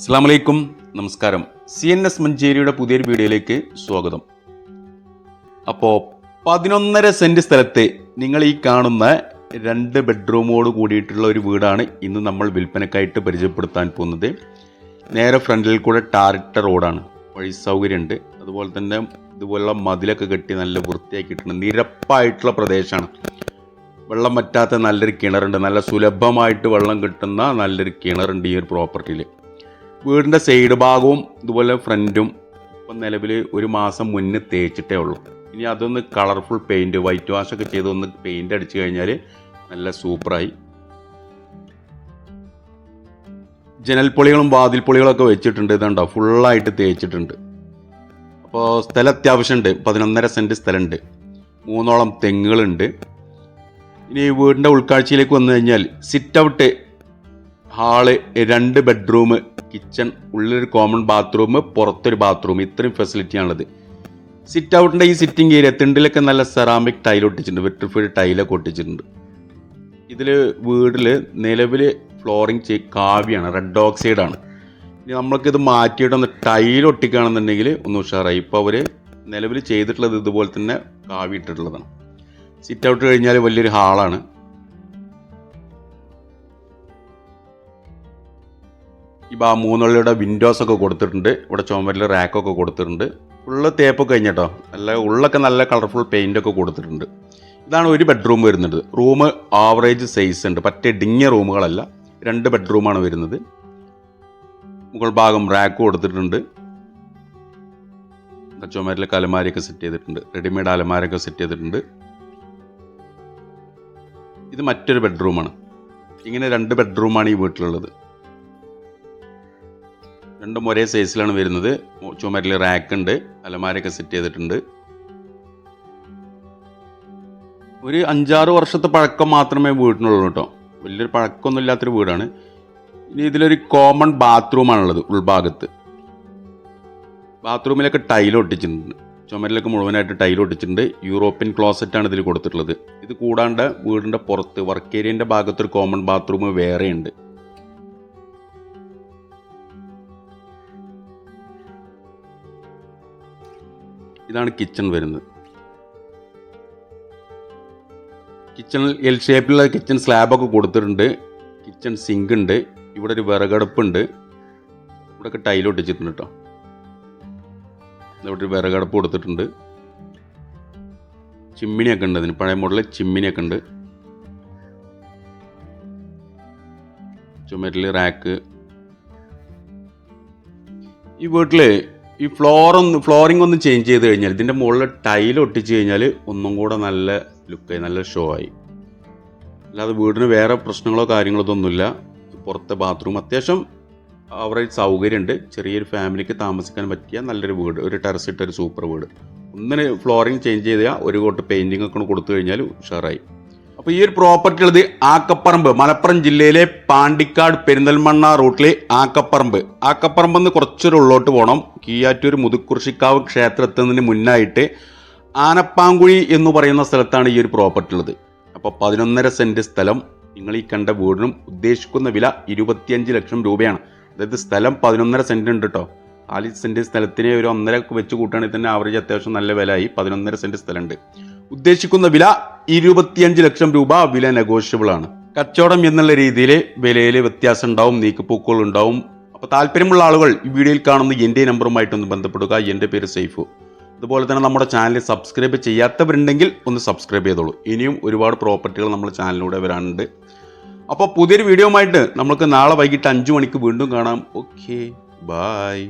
അസ്സാം വലൈക്കും നമസ്കാരം. സി എൻ എസ് മഞ്ചേരിയുടെ പുതിയൊരു വീഡിയോയിലേക്ക് സ്വാഗതം. അപ്പോൾ പതിനൊന്നര സെന്റ് സ്ഥലത്തെ നിങ്ങൾ ഈ കാണുന്ന രണ്ട് ബെഡ്റൂമോട് കൂടിയിട്ടുള്ള ഒരു വീടാണ് ഇന്ന് നമ്മൾ വിൽപ്പനക്കായിട്ട് പരിചയപ്പെടുത്താൻ പോകുന്നത്. നേരെ ഫ്രണ്ടിൽ കൂടെ ടാറിട്ട റോഡാണ്. വഴി സൗകര്യമുണ്ട്. അതുപോലെ തന്നെ ഇതുപോലുള്ള മതിലൊക്കെ കെട്ടി നല്ല വൃത്തിയാക്കിയിട്ടുണ്ട്. നിരപ്പായിട്ടുള്ള പ്രദേശമാണ്. വെള്ളം പറ്റാത്ത നല്ലൊരു കിണറുണ്ട്. നല്ല സുലഭമായിട്ട് വെള്ളം കിട്ടുന്ന നല്ലൊരു കിണറുണ്ട് ഈ ഒരു പ്രോപ്പർട്ടിയിൽ. വീടിന്റെ സൈഡ് ഭാഗവും ഇതുപോലെ ഫ്രണ്ടും ഇപ്പം നിലവിൽ ഒരു മാസം മുന്നേ തേച്ചിട്ടേ ഉള്ളൂ. ഇനി അതൊന്ന് കളർഫുൾ പെയിന്റ് വൈറ്റ് വാഷ് ഒക്കെ ചെയ്ത് ഒന്ന് പെയിന്റ് അടിച്ചു കഴിഞ്ഞാൽ നല്ല സൂപ്പറായി ജനൽപ്പൊളികളും വാതിൽപ്പൊളികളൊക്കെ വെച്ചിട്ടുണ്ട് ഇതുണ്ടോ? ഫുള്ളായിട്ട് തേച്ചിട്ടുണ്ട്. അപ്പോൾ സ്ഥലം അത്യാവശ്യമുണ്ട് പതിനൊന്നര സെന്റ് സ്ഥലമുണ്ട് മൂന്നോളം തെങ്ങുകളുണ്ട്. ഇനി വീടിന്റെ ഉൾക്കാഴ്ചയിലേക്ക് വന്നു കഴിഞ്ഞാൽ സിറ്റ് ഔട്ട് ഹാൾ രണ്ട് ബെഡ്റൂം കിച്ചൺ ഉള്ളിലൊരു കോമൺ ബാത്റൂം പുറത്തൊരു ബാത്റൂം. ഇത്രയും ഫെസിലിറ്റിയാണുള്ളത് സിറ്റ് ഔട്ടിന്റെ ഈ സിറ്റിംഗ് ഏരിയ തിണ്ടിലൊക്കെ നല്ല സെറാമിക് ടൈൽ ഒട്ടിച്ചിട്ടുണ്ട്. വെട്രിഫൈഡ് ടൈലൊക്കെ ഒട്ടിച്ചിട്ടുണ്ട്. ഇതിൽ വീടിൽ നിലവിൽ ഫ്ലോറിങ് കാവ്യാണ് റെഡ് ഓക്സൈഡാണ് ഇനി നമ്മൾക്കിത് മാറ്റിയിട്ടൊന്ന് ടൈൽ ഒട്ടിക്കുകയാണെന്നുണ്ടെങ്കിൽ ഒന്ന് ഉഷാറായി. ഇപ്പോൾ അവർ നിലവിൽ ചെയ്തിട്ടുള്ളത് ഇതുപോലെ തന്നെ കാവി ഇട്ടിട്ടുള്ളതാണ്. സിറ്റ് ഔട്ട് കഴിഞ്ഞാൽ വലിയൊരു ഹാളാണ്. ഈ ആ മൂന്നുള്ളിയുടെ വിൻഡോസ് ഒക്കെ കൊടുത്തിട്ടുണ്ട്. ഇവിടെ ചുമരിൽ റാക്കൊക്കെ കൊടുത്തിട്ടുണ്ട്. ഉള്ള തേപ്പൊക്കെ കഴിഞ്ഞിട്ടോ? നല്ല ഉള്ളൊക്കെ നല്ല കളർഫുൾ പെയിന്റ് ഒക്കെ കൊടുത്തിട്ടുണ്ട്. ഇതാണ് ഒരു ബെഡ്റൂം വരുന്നത്. റൂം ആവറേജ് സൈസ് ഉണ്ട്. പറ്റേ ഡിങ്ങിയ റൂമുകളല്ല. രണ്ട് ബെഡ്റൂമാണ് വരുന്നത്. മുകൾ ഭാഗം റാക്ക് കൊടുത്തിട്ടുണ്ട്. ചുമരിലൊക്കെ അലമാരയൊക്കെ സെറ്റ് ചെയ്തിട്ടുണ്ട്. റെഡിമെയ്ഡ് അലമാരൊക്കെ സെറ്റ് ചെയ്തിട്ടുണ്ട്. ഇത് മറ്റൊരു ബെഡ്റൂമാണ് ഇങ്ങനെ രണ്ട് ബെഡ്റൂമാണ് ഈ വീട്ടിലുള്ളത്. രണ്ടും ഒരേ സൈസിലാണ് വരുന്നത്. ചുമരിൽ റാക്ക് ഉണ്ട്. അലമാരയൊക്കെ സെറ്റ് ചെയ്തിട്ടുണ്ട്. ഒരു അഞ്ചാറ് വർഷത്തെ പഴക്കം മാത്രമേ വീട്ടിനുള്ളൂ കേട്ടോ. വലിയൊരു പഴക്കമൊന്നും ഇല്ലാത്തൊരു വീടാണ്. ഇനി ഇതിലൊരു കോമൺ ബാത്റൂമാണുള്ളത് ഉൾഭാഗത്ത്. ബാത്റൂമിലൊക്കെ ടൈൽ ഒട്ടിച്ചിട്ടുണ്ട്. ചുമരിലൊക്കെ മുഴുവനായിട്ട് ടൈൽ ഒട്ടിച്ചിട്ടുണ്ട്. യൂറോപ്യൻ ക്ലോസറ്റാണ് ഇതിൽ കൊടുത്തിട്ടുള്ളത്. ഇത് കൂടാണ്ട് വീടിന്റെ പുറത്ത് വർക്ക് ഏരിയന്റെ ഭാഗത്തൊരു കോമൺ ബാത്റൂം വേറെയുണ്ട്. ഇതാണ് കിച്ചൺ വരുന്നത്. കിച്ചണിൽ എൽ ഷേപ്പിലുള്ള കിച്ചൺ സ്ലാബൊക്കെ കൊടുത്തിട്ടുണ്ട്. കിച്ചൺ സിങ്ക് ഉണ്ട്. ഇവിടെ ഒരു വിറകടുപ്പുണ്ട്. ഇവിടെയൊക്കെ ടൈൽ ഒട്ടിച്ചിട്ടുണ്ട് കേട്ടോ ഇവിടെ ഒരു വിറകടുപ്പ് കൊടുത്തിട്ടുണ്ട്. ചിമ്മിനിയൊക്കെ ഉണ്ട് അതിന് പഴയ മോഡലിൽ ചിമ്മിനിയൊക്കെ ഉണ്ട്. ചുമരിൽ റാക്ക് ഈ വീട്ടിൽ ഈ ഫ്ലോർ ഒന്ന് ഫ്ലോറിംഗ് ഒന്ന് ചേഞ്ച് ചെയ്ത് കഴിഞ്ഞാൽ ഇതിന്റെ മുകളിൽ ടൈൽ ഒട്ടിച്ച് കഴിഞ്ഞാൽ ഒന്നും കൂടെ നല്ല ലുക്കായി നല്ല ഷോ ആയി. അല്ലാതെ വീടിന് വേറെ പ്രശ്നങ്ങളോ കാര്യങ്ങളോ ഇതൊന്നുമില്ല. പുറത്തെ ബാത്റൂം അത്യാവശ്യം അവരുടെ സൗകര്യമുണ്ട്. ചെറിയൊരു ഫാമിലിക്ക് താമസിക്കാൻ പറ്റിയ നല്ലൊരു വീട് ഒരു ടെറസ് ഒരു സൂപ്പർ വീട്. ഒന്നിന് ഫ്ലോറിംഗ് ചേഞ്ച് ചെയ്താൽ ഒരു കോട്ട് പെയിന്റിംഗ് ഒക്കെ കൊടുത്തു കഴിഞ്ഞാൽ ഉഷാറായി. അപ്പോൾ ഈ ഒരു പ്രോപ്പർട്ടി ഉള്ളത് ആക്കപ്പറമ്പ് മലപ്പുറം ജില്ലയിലെ പാണ്ടിക്കാട് പെരിന്തൽമണ്ണ റൂട്ടിലെ ആക്കപ്പറമ്പ്. ആക്കപ്പറമ്പ് നിന്ന് കുറച്ചൊരു ഉള്ളോട്ട് പോകണം കീയാറ്റൂർ മുതുക്കുറിശിക്കാവ് ക്ഷേത്രത്തിന് മുന്നായിട്ട് ആനപ്പാങ്കുഴി എന്ന് പറയുന്ന സ്ഥലത്താണ് ഈ ഒരു പ്രോപ്പർട്ടി ഉള്ളത്. അപ്പോൾ പതിനൊന്നര സെന്റ് സ്ഥലം. നിങ്ങൾ ഈ കണ്ട വീടിനും ഉദ്ദേശിക്കുന്ന വില ഇരുപത്തിയഞ്ച് ലക്ഷം രൂപയാണ്. അതായത് സ്ഥലം പതിനൊന്നര സെന്റ് ഉണ്ട് കേട്ടോ നാല് സെന്റ് സ്ഥലത്തിനെ ഒരു ഒന്നര വെച്ച് കൂട്ടുകയാണെങ്കിൽ തന്നെ ആവറേജ് അത്യാവശ്യം നല്ല വിലയായി പതിനൊന്നര സെന്റ് സ്ഥലമുണ്ട്. ഉദ്ദേശിക്കുന്ന വില ഇരുപത്തിയഞ്ച് ലക്ഷം രൂപ വില നെഗോഷ്യബിൾ ആണ്. കച്ചവടം എന്നുള്ള രീതിയിൽ വിലയിൽ വ്യത്യാസം ഉണ്ടാവും നീക്കുപോക്കുകൾ ഉണ്ടാവും അപ്പോൾ താല്പര്യമുള്ള ആളുകൾ ഈ വീഡിയോയിൽ കാണുന്ന എന്റെ നമ്പറുമായിട്ടൊന്ന് ബന്ധപ്പെടുക. എന്റെ പേര് സൈഫു അതുപോലെ തന്നെ നമ്മുടെ ചാനൽ സബ്സ്ക്രൈബ് ചെയ്യാത്തവരുണ്ടെങ്കിൽ ഒന്ന് സബ്സ്ക്രൈബ് ചെയ്തോളൂ. ഇനിയും ഒരുപാട് പ്രോപ്പർട്ടികൾ നമ്മുടെ ചാനലിലൂടെ വരാനുണ്ട്. അപ്പോൾ പുതിയൊരു വീഡിയോ ആയിട്ട് നമുക്ക് നാളെ വൈകിട്ട് അഞ്ച് മണിക്ക് വീണ്ടും കാണാം. Okay bye